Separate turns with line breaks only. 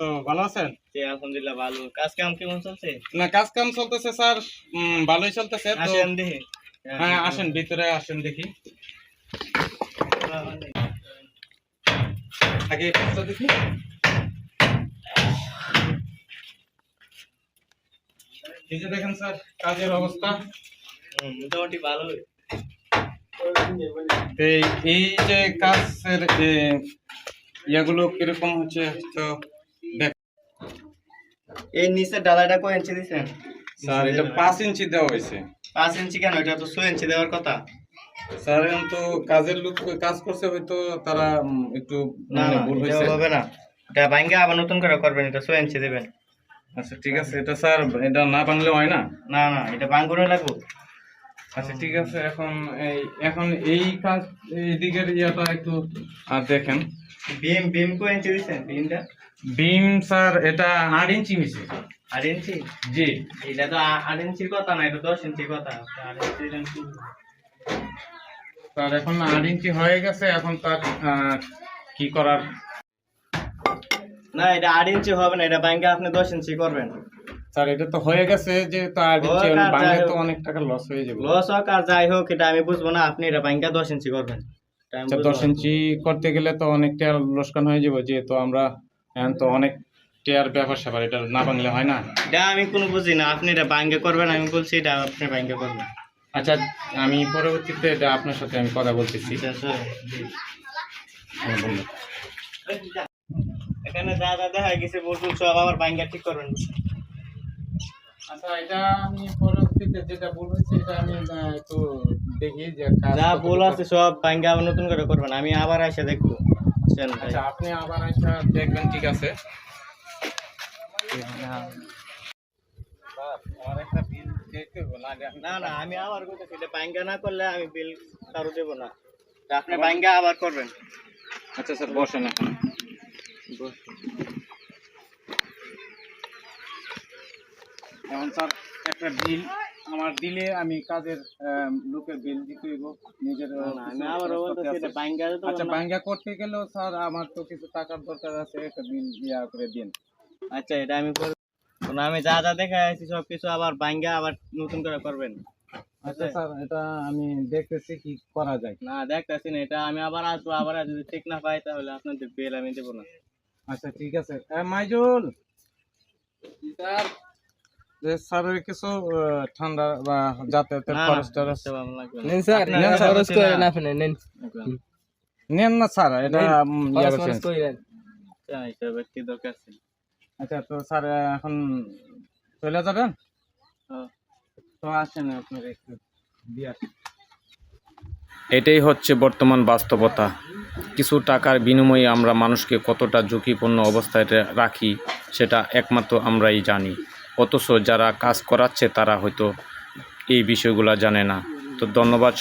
তো ভালো আছেন?
জি আলহামদুলিল্লাহ ভালো। কাজ কাম কেমন চলছে?
না কাজ কাম চলতেছে স্যার উম, ভালোই চলতেছে তো।
আসেন দেখি।
হ্যাঁ আসেন ভিতরে আসেন দেখি। আগে এই পাশটা দেখি। এই যে দেখেন স্যার কাজের অবস্থা।
হুম, মোটামুটি ভালোই।
এই এই যে কাজের এ, ইয়েগুলো কীরকম হচ্ছে তো দেখ
এই নিচে ডালাটা কয় ইঞ্চি দিছেন?
স্যার এটা পাঁচ ইঞ্চি দেওয়া হয়েছে।
পাঁচ ইঞ্চি কেন? এটা তো ছয় ইঞ্চি দেওয়ার কথা।
স্যার এখন তো কাজের লোক কাজ করছে হয়তো তারা একটু
না
মানে ভুল হয়েছে।
হবে না। এটা ভাঙ্গে আবার নতুন করে করবেন এটা ছয় ইঞ্চি দেবেন।
আচ্ছা ঠিক আছে এটা স্যার এটা না বাংলে হয় না?
না না এটা বাঙ্গুনে লাগবো।
আচ্ছা ঠিক আছে এখন এই এখন এই কাজ এই দিকের ইয়েটা একটু আর দেখেন।
বিম বিম কয় ইঞ্চি দিছেন বিমটা
বিম স্যার এটা আট ইঞ্চি হয়েছে
আট ইঞ্চি?
জি।
এটা তো আট ইঞ্চির কথা না এটা দশ ইঞ্চির কথা। আট ইঞ্চি?
স্যার এখন আট ইঞ্চি হয়ে গেছে এখন তার কি করার?
না এটা আট ইঞ্চি হবে না এটা ব্যাংকে আপনি দশ ইঞ্চি করবেন।
স্যার এটা তো হয়ে গেছে যে তো আট ইঞ্চি
হোক আর
তো অনেক টাকা লস হয়ে যাবে।
লস হোক আর যাই হোক এটা আমি বুঝব না আপনি এটা ব্যাংকে দশ ইঞ্চি করবেন।
আচ্ছা দশ। ইঞ্চি করতে গেলে তো অনেকটা লোকসান হয়ে যাবে যেহেতু আমরা এখন তো অনেক টেয়ার ব্যাপার স্যাপার এটা না বাংলে হয় না?
এটা আমি কোনো বুঝি না আপনি এটা ব্যাংকে করবেন আমি বলছি এটা আপনি ব্যাংকে করবেন।
আচ্ছা আমি পরবর্তীতে এটা আপনার সাথে আমি কথা বলতেছি।
ঠিক আছে
হ্যাঁ,
এখানে যা যা দেখা গেছে বলুন সব আবার ব্যাংকে ঠিক করবেন।
আচ্ছা এটা আমি পরবর্তীতে যেটা এটা আমি দেখি যে কাজ
যা ভুল আছে সব ব্যাংকে আবার নতুন করে করবেন আমি আবার এসে দেখব?
আচ্ছা আপনি আবার একটা দেখবেন ঠিক আছে? আমার একটা বিল দিতে হবে না
না না আমি আবার করতেছি এটা ব্যাংকে না করলে আমি বিল কারও দেবো না। আপনি ব্যাংকে আবার করবেন।
আচ্ছা স্যার বসেন এখন। এখন স্যার একটা বিল আমার দিলে আমি কাজের আহ, লোকের বিল দিতে হইব নিজের আচ্ছা ব্যাংকা করতে গেলেও স্যার আমার তো কিছু টাকার দরকার আছে একটা বিল ইয়া করে দিন।
আচ্ছা এটা আমি আমি যা যা দেখা আছি সব কিছু আবার ব্যাংকে আবার নতুন করে করবেন।
আচ্ছা স্যার এটা আমি দেখতেছি কি করা যায়।
না দেখতেছি না এটা আমি আবার আসব আবার যদি ঠিক না পাই তাহলে আপনাদের বিল আমি দেবো না।
আচ্ছা ঠিক আছে। মাইজুল! স্যার। যে স্যারের কিছু ঠান্ডা বা যাতায়াতের
না,
খরচ টরচ।
নেন স্যার খরচ
না।
আপনি নেন।
নেন না স্যার এটা ইয়া করছেন।
আচ্ছা, কি। দরকার
আচ্ছা তো স্যার এখন চলে যাবেন?
হ্যাঁ।
তো আসেন আপনার একটু
এটাই হচ্ছে বর্তমান বাস্তবতা। কিছু টাকার বিনিময়ে আমরা মানুষকে কতটা ঝুঁকিপূর্ণ অবস্থায় রাখি সেটা একমাত্র আমরাই জানি। অথচ যারা কাজ করাচ্ছে তারা হয়তো এই বিষয়গুলো জানে না। তো ধন্যবাদ